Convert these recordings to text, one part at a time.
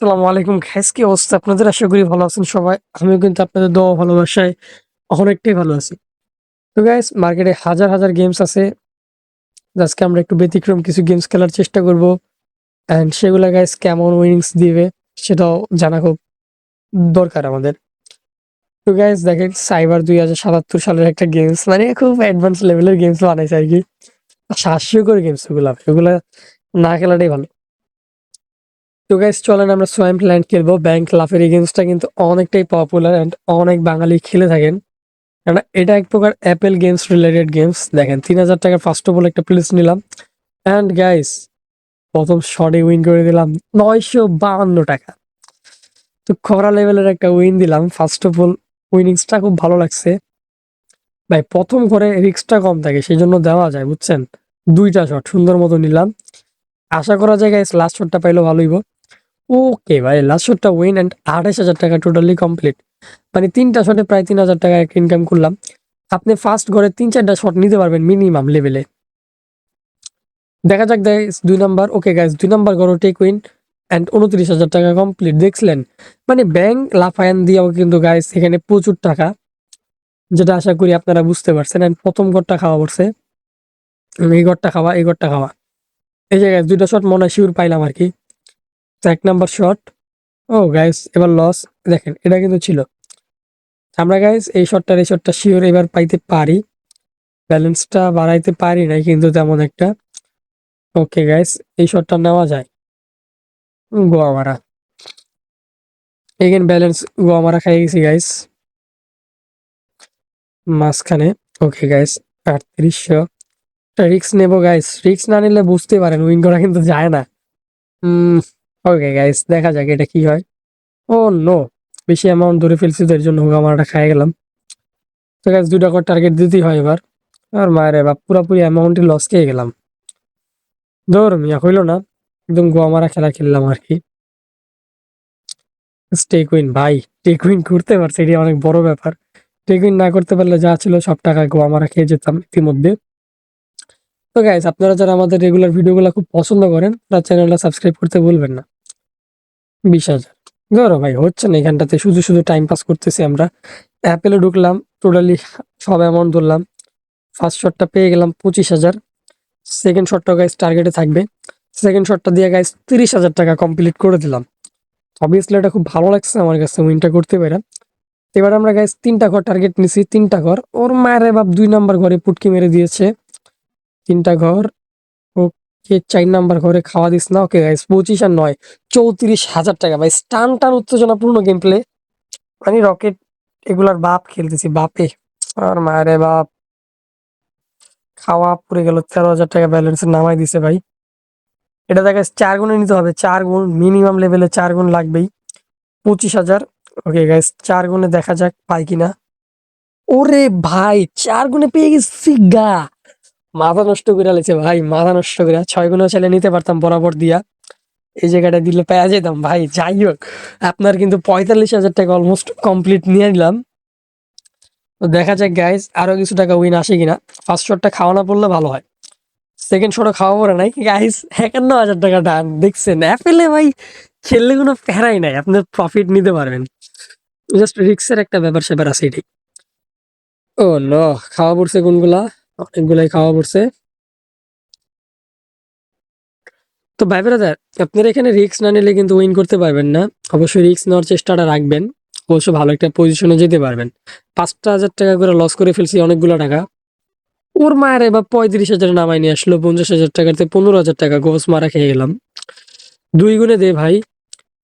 আসসালামু আলাইকুম ঘ্যাস কি অবস্থা? আপনাদের আশা করি ভালো আছেন সবাই। আমিও কিন্তু আপনাদের দোয়া ভালোবাসায় অনেকটাই ভালো আছি। তো গাইস মার্কেটে হাজার হাজার গেমস আছে। আজকে আমরা একটু ব্যতিক্রম কিছু গেমস খেলার চেষ্টা করব। অ্যান্ড সেগুলো গাইস কেমন উইনিংস দিবে সেটাও জানা খুব দরকার আমাদের। তো গাইস দেখেন সাইবার দুই হাজার সাতাত্তর সালের একটা গেমস মানে খুব অ্যাডভান্স লেভেলের গেমস বানাইছে আর কি। হাস্যকর গেমস ওগুলা ওগুলা না খেলাটাই ভালো। তো গাইস চলেন আমরা সোয়াম্প ল্যান্ড খেলব। ব্যাংক লাফের এই গেমসটা কিন্তু অনেকটাই পপুলার অ্যান্ড অনেক বাঙালি খেলে থাকেন। কেননা এটা এক প্রকার অ্যাপেল গেমস রিলেটেড গেমস দেখেন, তিন হাজার টাকার ফার্স্ট অফ অল একটা প্লেস নিলাম। অ্যান্ড গাইস প্রথম শটে উইন করে দিলাম নয়শো বাহান্ন টাকা। তো খরা লেভেলের একটা উইন দিলাম। ফার্স্ট অফ অল উইনিংসটা খুব ভালো লাগছে। ভাই, প্রথম করে রিক্সটা কম থাকে সেই জন্য দেওয়া যায়, বুঝছেন? দুইটা শট সুন্দর মতো নিলাম। আশা করা যায় গাইস লাস্ট শটটা পাইলেও ভালোই ওকে ভাই লাস্ট শটটা উইন অ্যান্ড আঠাশ হাজার টাকা টোটালি কমপ্লিট মানে তিনটা শটে প্রায় তিন হাজার টাকা একটা ইনকাম করলাম। আপনি ফার্স্ট ঘরে তিন চারটা শট নিতে পারবেন মিনিমাম লেভেলে দেখা যাক গাইস দুই নাম্বার ওকে গাইস দুই নাম্বার ঘরও টেক উইন অ্যান্ড উনত্রিশ হাজার টাকা কমপ্লিট দেখছিলেন? মানে ব্যাংক লাফায়ান দিয়েও কিন্তু গাইস এখানে প্রচুর টাকা। যেটা আশা করি আপনারা বুঝতে পারছেন অ্যান্ড প্রথম ঘরটা খাওয়া পড়ছে। এই ঘরটা খাওয়া, এই ঘরটা খাওয়া। এই যে গাইস দুইটা শট মনে হয় শিউর পাইলাম আর কি। এক নাম্বার শট। ও গাইস এবার লস দেখেন, এটা কিন্তু ছিল। আমরা গাইস এই শটটার, এই শটটা শিওর এবার পাইতে পারি। ব্যালেন্সটা বাড়াইতে পারি নাই কিন্তু তেমন একটা। ওকে গাইস এই শটটা নেওয়া যায়। গোয়া মারা। এগেন ব্যালেন্স গোয়া মারা খাই গেছি গাইস মাঝখানে। ওকে গাইস আটত্রিশশো। রিক্স নেব গাইস রিক্স না নিলে বুঝতে পারেন উইন করা কিন্তু যায় না। ওকে গাইস দেখা যাক এটা কি হয়। ও নো বেশি অ্যামাউন্ট ধরে ফেলছি তো এর জন্য হোক আমারটা খাই গেলাম। তো গাইস দুইটা করে টার্গেট দিতেই হয় এবার। আর মায়ের বাপ, পুরোপুরি অ্যামাউন্টে লস খেয়ে গেলাম। ধর মিয়া, হইল না। একদম গোয়া মারা খেলা খেললাম আর কি। টেক উইন ভাই টেক উইন করতে পারছে, এটি অনেক বড় ব্যাপার। টেক উইন না করতে পারলে যা ছিল সব টাকা গোয়া মারা খেয়ে যেতাম ইতিমধ্যে। তো গাইস আপনারা যারা আমাদের রেগুলার ভিডিওগুলো খুব পছন্দ করেন, তারা চ্যানেলটা সাবস্ক্রাইব করতে ভুলবেন না। বিশ হাজার। ধরো ভাই, হচ্ছে না, এখানটাতে শুধু শুধু টাইম পাস করতেছি আমরা। অ্যাপেলে ঢুকলাম টোটালি সব অ্যামাউন্ট ধরলাম। ফার্স্ট শটটা পেয়ে গেলাম পঁচিশ হাজার। সেকেন্ড শটটা গাইস টার্গেটে থাকবে। সেকেন্ড শটটা দিয়ে গাইস তিরিশ হাজার টাকা কমপ্লিট করে দিলাম। অবভিয়াসলি এটা খুব ভালো লাগছে আমার কাছে উইনটা করতে পেরে। এবার আমরা গাইস তিনটা ঘর টার্গেট নিছি, তিনটা ঘর। ওর মায়ের বাপ দুই নাম্বার ঘরে পুটকি মেরে দিয়েছে। তিনটা ঘর চার নাম্বার ঘরে খাওয়া দিস না। ওকে গাইস পঁচিশ আর নয়, চৌত্রিশ হাজার টাকা। ভাই স্টান টান উত্তেজনাপূর্ণ গেম প্লে মানে রকেট এগুলার বাপ খেলতেছি, বাপে। আর মায়ের বাপ। খাওয়া পড়ে গেল, তেরো হাজার টাকা ব্যালেন্স নামাই দিছে ভাই। এটা দেখা চার গুণে নিতে হবে, চার গুণ মিনিমাম লেভেলে চার গুণ লাগবেই। পঁচিশ হাজার। ওকে গাইস চার গুণে দেখা যাক পাই কিনা। ওরে ভাই, চার গুণে পেয়ে গেছি গা। মাথা নষ্ট করে লেছে, ভাই, মাথা নষ্ট করে ছয় গুণও চাইলে নিতে পারতাম বরাবর দিয়া। এই জায়গাটা দিলে পেয়ে যেতাম ভাই, যাই হোক। আপনার কিন্তু পঁয়তাল্লিশ হাজার টাকা অলমোস্ট কমপ্লিট নিয়ে নিলাম। তো দেখা যাক গাইজ আরও কিছু টাকা উইন আসে কিনা। ফার্স্ট শটটা খাওয়া না পড়লে ভালো হয়। সেকেন্ড শটও খাওয়া পড়ে নাই গাইজ একান্ন হাজার টাকা ডান দেখছেন? অ্যাপেলে ভাই, খেললে কোনো প্যারাই নাই, আপনার প্রফিট নিতে পারবেন। জাস্ট রিক্সের একটা ব্যাপার স্যাপার আছে এটাই। ও ন, খাওয়া পড়ছে কোনগুলা অনেকগুলাই খাওয়া পড়ছে। তো ভাই ব্রাদার আপনারা এখানে রিস্ক না নিলে কিন্তু উইন করতে পারবেন না। অবশ্যই রিক্স নেওয়ার চেষ্টাটা রাখবেন। অবশ্য ভালো একটা পজিশনে যেতে পারবেন। পাঁচটা হাজার টাকা করে লস করে ফেলছি অনেকগুলো টাকা। ওর মায়ের এবার পঁয়ত্রিশ হাজার নামাই নিয়ে আসলো, পঞ্চাশ হাজার টাকাতে পনেরো হাজার টাকা গোস মারা খেয়ে গেলাম। দুই গুণে দে ভাই।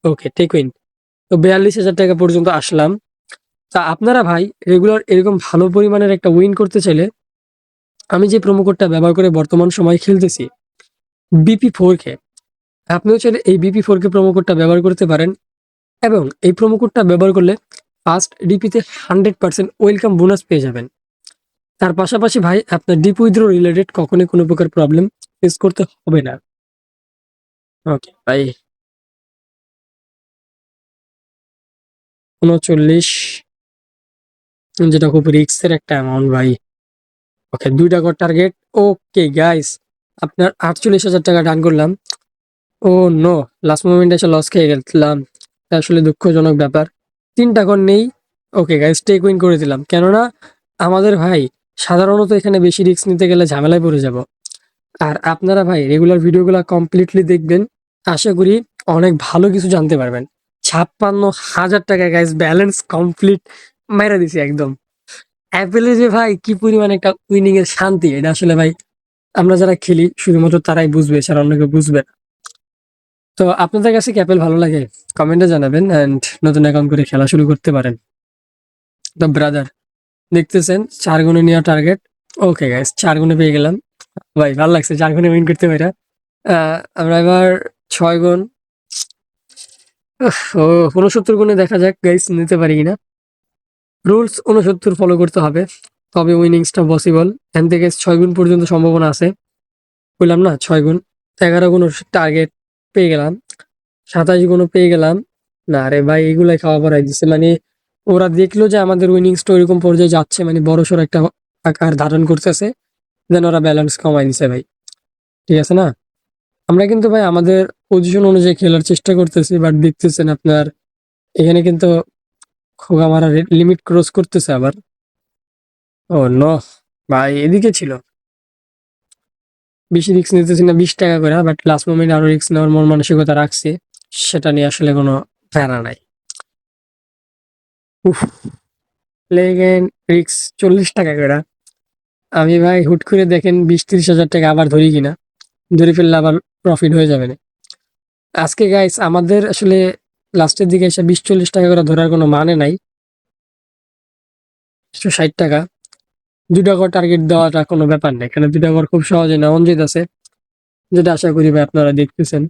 ওকে টেক উইন তো বিয়াল্লিশ হাজার টাকা পর্যন্ত আসলাম। তা আপনারা ভাই রেগুলার এরকম ভালো পরিমাণের একটা উইন করতে চাইলে আমি যে প্রোমো কোডটা ব্যবহার করে বর্তমান সময় খেলতেছি বিপি ফোর কে আপনিও চাইলে এই বিপি ফোর কে প্রোমো কোডটা ব্যবহার করতে পারেন এবং এই প্রোমো কোডটা ব্যবহার করলে ফার্স্ট ডিপিতে হান্ড্রেড পার্সেন্ট ওয়েলকাম বোনাস পেয়ে যাবেন। তার পাশাপাশি ভাই, আপনার ডিপ উইথড্র রিলেটেড কখনোই কোনো প্রকার প্রবলেম ফেস করতে হবে না। ওকে ভাই উনচল্লিশ, যেটা খুব রিক্সের একটা অ্যামাউন্ট ভাই। ওকে দুইটা কর টার্গেট ওকে গাইস আপনার আটচল্লিশ হাজার টাকা ডান করলাম। ও নো লাস্ট মোমেন্টে এসে লস খেয়ে গেছিলাম আসলে দুঃখজনক ব্যাপার। তিনটা কর নেই। ওকে গাইস টেক উইন করে দিলাম। কেননা, আমাদের ভাই সাধারণত এখানে বেশি রিস্ক নিতে গেলে ঝামেলায় পড়ে যাব। আর আপনারা ভাই রেগুলার ভিডিওগুলো কমপ্লিটলি দেখবেন। আশা করি অনেক ভালো কিছু জানতে পারবেন। ছাপ্পান্ন হাজার টাকা গাইস ব্যালেন্স কমপ্লিট মেরে দিছি একদম। অ্যাপেলে যে ভাই কি পরিমাণ একটা উইনিং এর শান্তি, এটা আসলে ভাই আমরা যারা খেলি শুধুমাত্র তারাই বুঝবে ছাড়া অন্য কেউ বুঝবে তো আপনাদের কাছে কি অ্যাপেল ভালো লাগে? কমেন্টে জানাবেন অ্যান্ড নতুন অ্যাকাউন্ট করে খেলা শুরু করতে পারেন। তো ব্রাদার দেখতেছেন, চার গুণে নেওয়া টার্গেট ওকে গাইস চার গুণে পেয়ে গেলাম। ভাই, ভালো লাগছে, চার গুণে উইন করতে পারি আমরা এবার ছয় গুণ। ও, উনসত্তর গুণে দেখা যাক গাইস নিতে পারি কিনা। রুলস উনসত্তর ফলো করতে হবে। তবে উইনিংসটা পসিবল এখান থেকে ছয় গুণ পর্যন্ত সম্ভাবনা আছে। বললাম না, ছয় গুণ। এগারো গুণ টার্গেট পেয়ে গেলাম। সাতাশ গুণও পেয়ে গেলাম। না রে ভাই, এগুলাই খাওয়া পড়াই দিচ্ছে মানে ওরা দেখল যে আমাদের উইনিংসটা ওইরকম পর্যায়ে যাচ্ছে মানে বড়সড় একটা আকার ধারণ করতেছে। দেন ওরা ব্যালেন্স কমাই দিছে ভাই। ঠিক আছে না? আমরা কিন্তু ভাই আমাদের পজিশন অনুযায়ী খেলার চেষ্টা করতেছি বাট দেখতেছেন আপনার, এখানে কিন্তু খোগা মারা লিমিট ক্রস করতেছে আবার। ও, ন। ভাই, এদিকে ছিল। বেশি রিক্স নিতেছি না, বিশ টাকা করে বাট লাস্ট মোমেন্ট আরও রিস্ক নেওয়ার মন মানসিকতা রাখছি। সেটা নিয়ে আসলে কোনো প্যারা নাই। উফ প্লেগেন রিক্স চল্লিশ টাকা করে। আমি ভাই হুট করে দেখেন বিশ তিরিশ হাজার টাকা আবার ধরি কিনা। ধরে ফেললে আবার প্রফিট হয়ে যাবে না। আজকে গাইস আমাদের আসলে লাস্টের দিকে এসে বিশ চল্লিশ টাকা করে ধরার কোনো মানে নাই। একশো ষাট টাকা। দুটা করে টার্গেট দেওয়াটা কোনো ব্যাপার নেই। এখানে দুটা ঘর খুব সহজে নেওয়া যেত আছে। যেটা আশা করি ভাই আপনারা দেখতেছেন।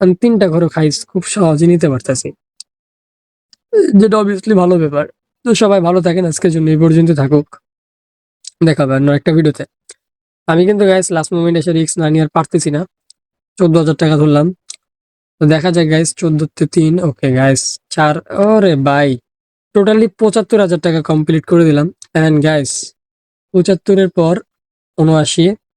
আমি তিনটা ঘরও খাই খুব সহজে নিতে পারতেছি। যেটা অবভিয়াসলি ভালো ব্যাপার। তো সবাই ভালো থাকেন, আজকের জন্য এই পর্যন্ত থাকুক। দেখাবে অন্য একটা ভিডিওতে। আমি কিন্তু গাইস লাস্ট মোমেন্ট এসে রিক্স না নিয়ে আর পারতেছি না। চোদ্দ হাজার টাকা ধরলাম। তো দেখা যায় গাইস চোদ্দতে তিন ওকে গাইস চার, ওরে বাই টোটালি পঁচাত্তর হাজার টাকা কমপ্লিট করে দিলাম। অ্যান্ড গাইস পঁচাত্তরের পর উনআশি